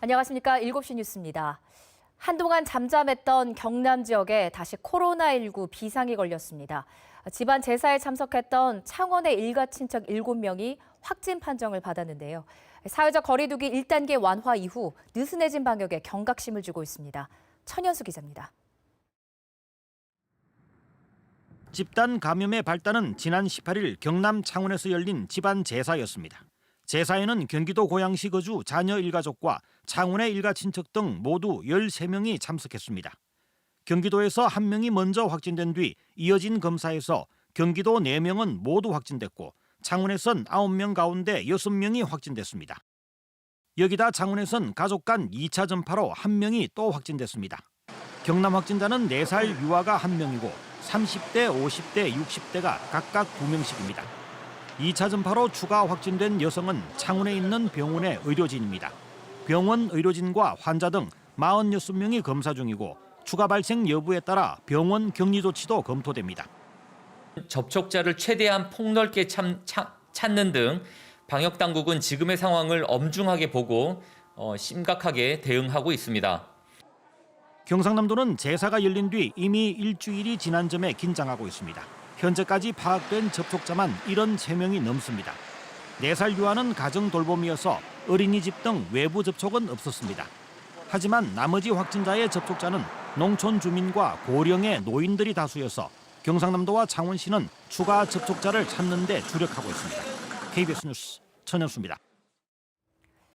안녕하십니까. 7시 뉴스입니다. 한동안 잠잠했던 경남 지역에 다시 코로나19 비상이 걸렸습니다. 집안 제사에 참석했던 창원의 일가 친척 7명이 확진 판정을 받았는데요. 사회적 거리두기 1단계 완화 이후 느슨해진 방역에 경각심을 주고 있습니다. 천연수 기자입니다. 집단 감염의 발단은 지난 18일 경남 창원에서 열린 집안 제사였습니다. 제사에는 경기도 고양시 거주 자녀 일가족과 창원의 일가 친척 등 모두 13명이 참석했습니다. 경기도에서 한 명이 먼저 확진된 뒤 이어진 검사에서 경기도 4명은 모두 확진됐고 창원에선 9명 가운데 6명이 확진됐습니다. 여기다 창원에선 가족 간 2차 전파로 한 명이 또 확진됐습니다. 경남 확진자는 4살 유아가 한명이고 30대, 50대, 60대가 각각 2명씩입니다. 2차 전파로 추가 확진된 여성은 창원에 있는 병원의 의료진입니다. 병원 의료진과 환자 등 46명이 검사 중이고 추가 발생 여부에 따라 병원 격리 조치도 검토됩니다. 접촉자를 최대한 폭넓게 참- 차- 찾는 등 방역 당국은 지금의 상황을 엄중하게 보고 어, 심각하게 대응하고 있습니다. 경상남도는 제사가 열린 뒤 이미 일주일이 지난 점에 긴장하고 있습니다. 현재까지 파악된 접촉자만 73명이 넘습니다. 4살 유아는 가정 돌봄이어서 어린이집 등 외부 접촉은 없었습니다. 하지만 나머지 확진자의 접촉자는 농촌 주민과 고령의 노인들이 다수여서 경상남도와 창원시는 추가 접촉자를 찾는 데 주력하고 있습니다. KBS 뉴스 천연수입니다.